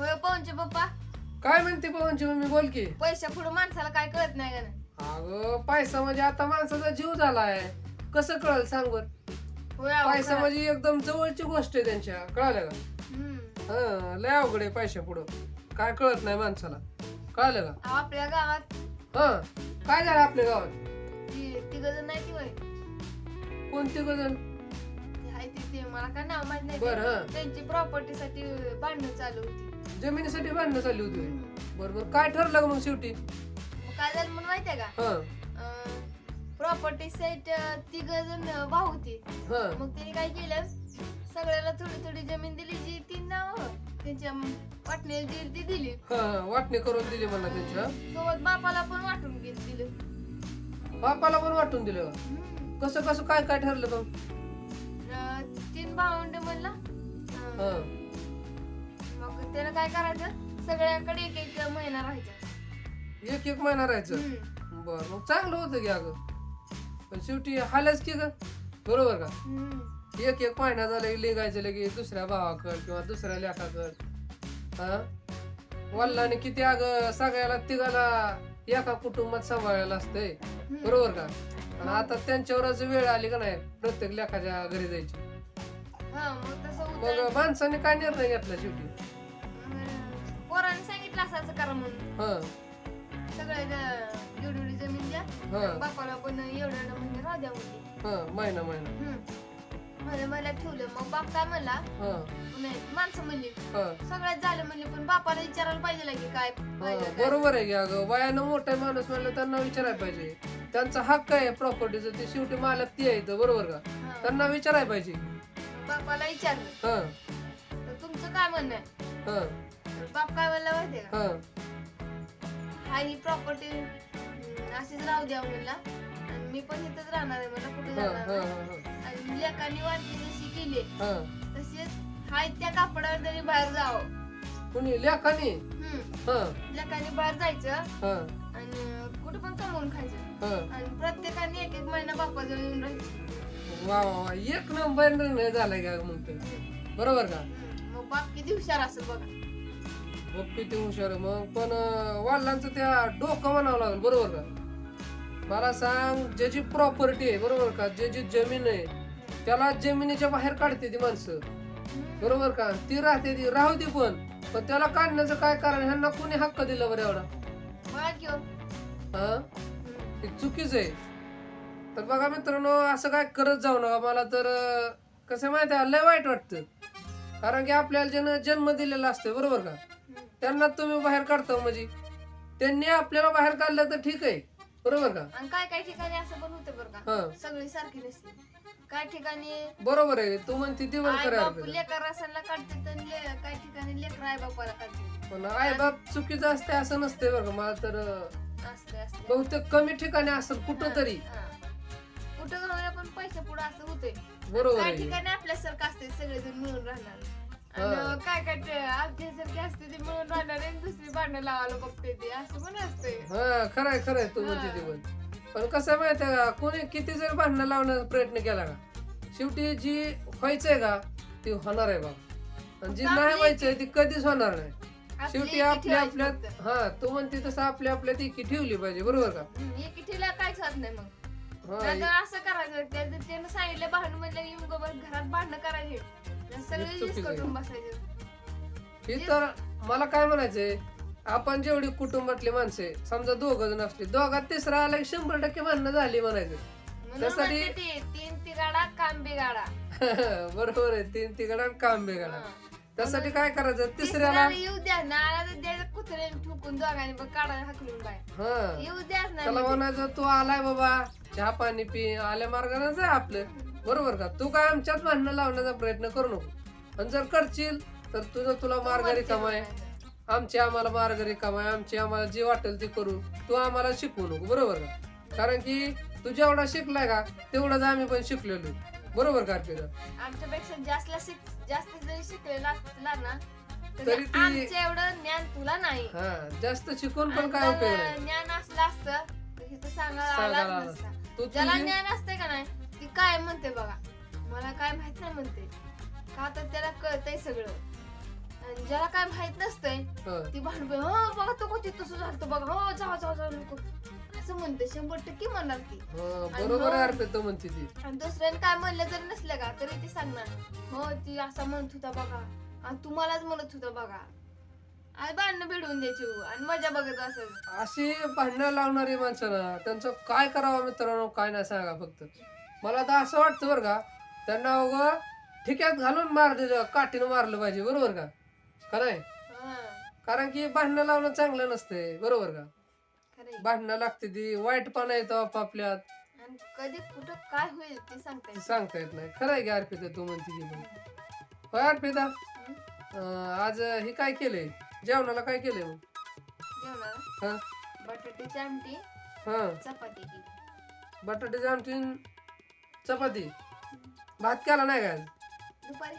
होय पवनचे पप्पा. काय म्हणते पवनची मम्मी? बोल की. पैशा पुढे माणसाला काय कळत नाही का नाही अगं पैसा म्हणजे आता माणसाचा जीव झालाय. कसं कळल सांग बर? होय अहो, पैसा खरं. म्हणजे एकदम जवळची गोष्ट आहे त्यांच्या. कळालं का? हम्म. हा लय अवघड आहे पैशा पुढं. काय कळत नाही माणसाला. कळालं का? अहो, आपल्या गावात. हा काय झालं आपल्या गावात? ती तिघ नाही ती होय कोणते गजन ती आहे ती ते. मला काय नाव माहीत नाही. बरं. हं. त्यांची प्रॉपर्टी साठी भांडणं चालू होती. जमिनीसाठी भांडणं चालली होती. बरोबर. काय ठरलं मग शेवटी? मग काय झालं म्हणून माहितीये का? हा. प्रॉपर्टी साईट तिघ जण भाऊ होती. हा. मग त्यांनी काय केलं? सगळ्याला थोडी थोडी जमीन दिली जी ती नाव. त्यांच्या वाटण्याला जी ती दिली. हा वाटणी करून दिली मला त्यांच्या. सोबत बापाला पण वाटून घेत दिलं. बापाला पण वाटून दिलं? हम्म. कसं कसं काय काय ठरलं मग? अं, तीन भावंड म्हणला. हा. मग त्यानं काय करायचं? सगळ्याकडे एक एक महिना राहायचा. एक एक महिना राहायचं? हम्म. बर मग चांगलं होतं की अगं. पण शेवटी हालच की ग. बरोबर का? हम्म. एक एक महिना झाला की लिगायचं लगे दुसऱ्या भावाकड किंवा दुसऱ्या लेखाकड. हा? वल्लाने किती अगं सगळ्याला तिघाला एका कुटुंबात सांभाळायला असतंय. हम्म. बरोबर का? आणि आता त्यांच्यावरच वेळ आली का नाही प्रत्येक लेखाच्या घरी जायची? हा मग तसं मग होतं माणसाने काय निर्णय घेतला शेवटी? पोराने सांगितलं असायचं करा म्हणून. हा. सगळ्याला एवढी एवढी जमीन द्या. हा. बापाला पण एवढं एवढं महिने राहू द्या म्हणते हा महिना महिना. हम्म. मला मला ठेवलं. मग बाप काय म्हणला? हा. नाही माणसं म्हणली हा. सगळ्यात झालं म्हणले पण बापाला विचारायला पाहिजे की काय हा. बरोबर आहे की अगं. वयानं मोठा माणूस म्हणलं त्यांना विचारायला पाहिजे. त्यांचा हक्क आहे प्रॉपर्टीचा ते शेवटी मालक ती आहे इथं, बरोबर का? हा. त्यांना विचारायला पाहिजे. बापाला विचारलं. हा. तर तुमचं काय म्हणणं आहे? हा. बाप काय म्हणला माहितीये का? हा. प्रॉपर्टी अशीच राहू द्या म्हणला आणि मी पण इथंच राहणार आहे मला कुठे हा जाणार हा नाही. हा आणि लेखानी वाटली जशी केली हा. तसेच हाय त्या कापडावर तरी बाहेर जावं. कुणी? लेखानी हम्म. हा. लेखानी बाहेर जायचं हा. आणि कुठे पण कमवून खायचं. हा. आणि प्रत्येकाने एक एक महिना बापाजवळ येऊन राहायचं. वा वा वा. एक नंबर निर्णय झालाय का मग ते. बरोबर का? हम्म. मग बाप किती हुशार असेल बघा. मग किती हुशार आहे मग. पण वडिलांचं त्या डोकं म्हणावं लागेल बरोबर का? मला सांग ज्याची प्रॉपर्टी आहे बरोबर का? ज्याची जमीन आहे त्याला जमिनीच्या बाहेर काढते ती माणसं. बरोबर का? ती राहते ती राहू दे पण. पण त्याला काढण्याचं काय कारण? ह्यांना कोणी हक्क दिला बरं एवढा? हो. चुकीच आहे. तर बघा मित्रांनो असं काय करत जाऊ नका. मला तर कसं माहिती आहे? लय वाईट वाटतं. कारण की आपल्याला ज्यानं जन्म दिलेला असतो बरोबर का. त्यांना तुम्ही बाहेर काढता म्हणजे? त्यांनी आपल्याला बाहेर काढलं तर ठीक आहे. बरोबर का? आणि काय काय ठिकाणी असं पण होतं बरं का? हा. सगळी सारखी नसते काय ठिकाणी? बरोबर आहे. तू म्हणते दिवण आई करायला बाप पाहिजे. लेकर असायला काढते तर ले- काही ठिकाणी लेकर आई बापाला काढते. पण आई बाप चुकीचं असते असं नसते बरं का? मला तर अं, असते असते. बहुतेक कमी ठिकाणी असेल कुठं तरी हा. कुठं पण पैसे पुढे असं होते बरोबर काय आहे. ठिकाणी आपल्यासारखं असते सगळेजण मिळून राहणार. आणि काय काय ते आपल्यासारखे असते ते मिळून राहणार आणि दुसरी भांडणं लावायला बघते ते असं पण असते. हा खरंय खरंय तू. म्हणते ते पण. पण कसं आहे माहिती आहे का कोणी किती जर भांडणं लावण्याचा प्रयत्न केला का शेवटी जी व्हायचंय का ती होणार आहे बाबा. आणि जी नाही व्हायचंय ती कधीच होणार नाही. आपली शेवटी एकी आपल्या ठेवायची आपल्यात फक्त. हा तू म्हणते तसं आपल्या आपल्यात एकी ठेवली पाहिजे बरोबर का? हम्म, एकी ठेवल्या काहीच होत नाही मग. नाहीतर असं करायचं त्या- सांगितलं भांडण म्हणलं की बस घरात भांडणं करायचे सगळे चुकीचं वीस आहे. करून बसायचे. ही तर मला काय म्हणायचंय आपण जेवढी कुटुंबातली माणसे समजा दोघ जण असली दोघात तिसरा आला की शंभर टक्के भांडणं झाली म्हणायचं. म्हणून त्यासाठी- म्हणते ते, तीन तिगाडा काम बिगाडा बरोबर आहे तीन तिकडा काम बेगाडा हा. त्यासाठी काय करायचं? तिसऱ्याला तिसऱ्याला येऊ द्या. द्यायचं ठुकून दोघांनी हाकलून बाय हा. येऊ द्याच नाही त्याला. म्हणायचं तू आलाय बाबा. चहा पाणी पी आल्या मार्गाने जाय आपलं. बरोबर का? तू काय आमच्यात भांडणं लावण्याचा प्रयत्न करू नको. आणि जर करशील तर तुझं तुला मार्ग वरती रिकामा आहे. म्हणायचं. आमची आम्हाला मार्ग रिकामा आहे. आमची आम्हाला जे वाटेल ते करू. तू आम्हाला शिकवू नको. बरोबर का? कारण की तू जेवढा शिकलाय का तेवढाच आम्ही पण शिकलेलो. आहे. बरोबर का अर्पिता? आमच्यापेक्षा जास्त शिक जास्त जरी शिकलेला असला ना तरी तरी ती- आमचं एवढं ज्ञान तुला नाही. हा जास्त शिकून पण आणि काय जर उपयोग नाही. ज्ञान असलं असतं तर इथं सांगायला सांगायला आलाच आलं नसता. तू ज्याला तुझी ज्ञान असते का नाही ती काय म्हणते बघा? मला काय माहीत नाही म्हणते. का तर त्याला कळतंय सगळं. आणि ज्याला काय माहीत नसतंय हं. ती भांडवे हो बघा तो कधी तसं झालं बघा. हो जावा जावा जावा नको. असं म्हणते शंभर टक्के म्हणणार ती. हं, बरोबर आहे मग- अर्पित म्हणते ती. आणि दुसऱ्याने काय म्हणलं जरी नसलं का तरी ती सांगणार. हो ती असा म्हणत होता बघा. आणि तुम्हालाच म्हणत होता बघा. आणि भांडणं भिडवून द्यायची हो. आणि मजा बघत असं अशी भांडणं लावणारी माणसानं त्यांचं काय करावं मित्रांनो काय नाही सांगा फक्त. मला तर असं वाटतं बरं का त्यांना उगं ठिक्यात घालून मार दिलं काठीनं मारलं पाहिजे बरोबर का? का नाही? हा. कारण की भांडणं लावणं चांगलं नसतंय बरोबर का? खरंय. भांडणं लागते ती वाईटपणा येतो आपापल्यात. आणि कधी कुठं काय होईल ते सांगता ते येत सांगता येत नाही. खरं आहे की अर्पिता तू म्हणते की पण. होय अर्पिता. अं, आज हे काय केलंय? जेवणाला काय केलंय मग? जेवणाला? हा? बटाट्याची आमटी हा. चपाती केली. बटाट्याची आमटी न चपाती? भात केला नाही काय दुपारी.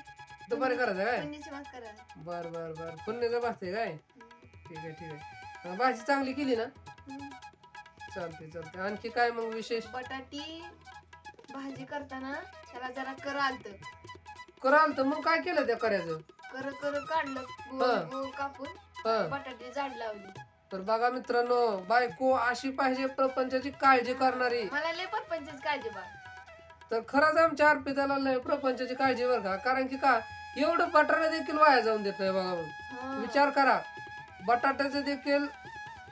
दुपारी करायचं काय? पिंडीची भात करायला. बर बर बर. पुण्याचा भात आहे काय. ठीक आहे ठीक आहे. अं, भाजी चांगली केली ना. चालते चालते आणखी काय मग विशेष? बटाटी भाजी करताना त्याला जरा कर आलत. कराल तर मग काय केलं त्या करायचं? कर कर काढलं. गोल गोल कापून हा. बटाटी झाड लावली. तर बघा मित्रांनो बायको अशी पाहिजे प्रपंचाची काळजी करणारी. मला लय परपंचच काळजी बा. तर खरंच आमच्या अर्पिताला लय प्रपंचाची काळजी बरं का? कारण की का? एवढं बटाटा देखील वाया जाऊन देत नाही बघा मग हा. विचार करा. बटाट्याचं देखील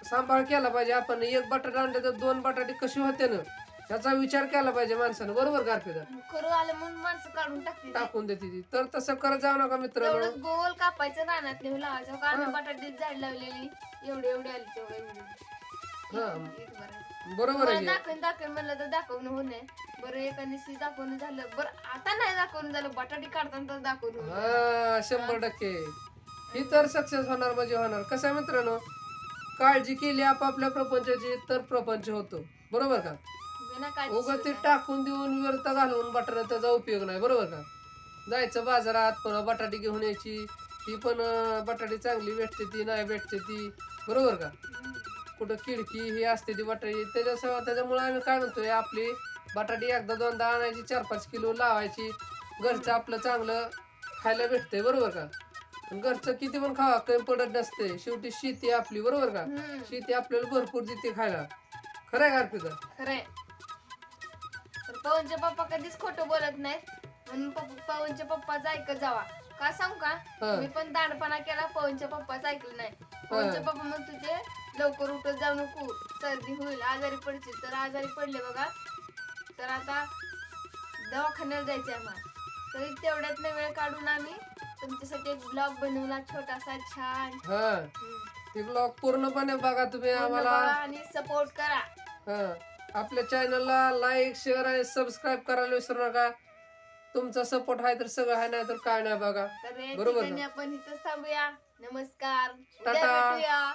सांभाळ केला पाहिजे. आपण एक बटाटा आणले तर दोन बटाटे कशी होते ना? याचा विचार केला पाहिजे माणसानं. बरोबर अर्पिता? करू आलं म्हणून माणसं काढून टाकते. टाकून देते ती. तर तसं करत जाऊ नका मित्रांनो. एवढंच गोल कापायचं रानात नेऊन लावायचं. बटाटे झाड लावलेली एवढे एवढे आली तेवढे एवढे. एक बरं. बरोबर मला आहे की? दाखवून दाखवून म्हणलं तर दाखवणं होऊ नये. बरं एका दिवशी दाखवणं झालं. बरं आता नाही दाखवणं झालं. बटाटे काढताना तर दाखवून होऊ नये. हा शंभर टक्के. ही तर सक्सेस होणार म्हणजे होणार. कसं आहे मित्रांनो? काळजी केली आपापल्या प्रपंचाची तर प्रपंच होतो. बरोबर का? बिना उगं ते. टाकून देऊन व्यर्थ घालून बटाटा त्याचा उपयोग नाही बरोबर का? जायचं बाजारात पुन्हा बटाटे घेऊन यायची. ती पण अं, बटाटी चांगली भेटते ती नाही भेटते ती. बरोबर का. कुठं खिडकी ही असते ती बटाटी. त्याच्यासह त्याच्यामुळे आम्ही काय म्हणतोय आपली बटाटी एकदा दोनदा आणायची चार पाच किलो लावायची. घरचं आपलं चांगलं खायला भेटतंय बरोबर का? घरचं किती पण खावा कमी पडत नसते. शेवटी शेती आपली बरोबर का? हम्म. शेती आपल्याला भरपूर देते खायला. खरं आहे का अर्पिता? खरंय तर पवनचे पप्पा कधीच खोटं बोलत नाहीत. म्हणून पप्पा- पवनच्या पप्पाचं ऐकत जावा. का सांगू का. मी पण दांडपणा केला पवनच्या पप्पाच ऐकलं नाही. पवनचे पप्पा मग तुझे लवकर उठत जाऊ नको सर्दी होईल आजारी पडशील तर आजारी पडले बघा. तर आता दवाखान्याला जायचे आम्हाला. तरी तेवढ्यात वेळ काढून आम्ही तुमच्यासाठी एक ब्लॉग बनवला छोटासा छान. हा. ती ब्लॉग पूर्णपणे बघा तुम्ही आम्हाला. बघा आणि सपोर्ट करा. हा. आपल्या चॅनलला लाईक शेअर आणि सबस्क्राईब करायला विसरू नका. तुमचा सपोर्ट आहे तर सगळं आहे नाही तर काय नाही बघा. तर या बरोबर ठिकाणी? आपण इथंच थांबूया. नमस्कार. उद्या टाटा. भेटूया.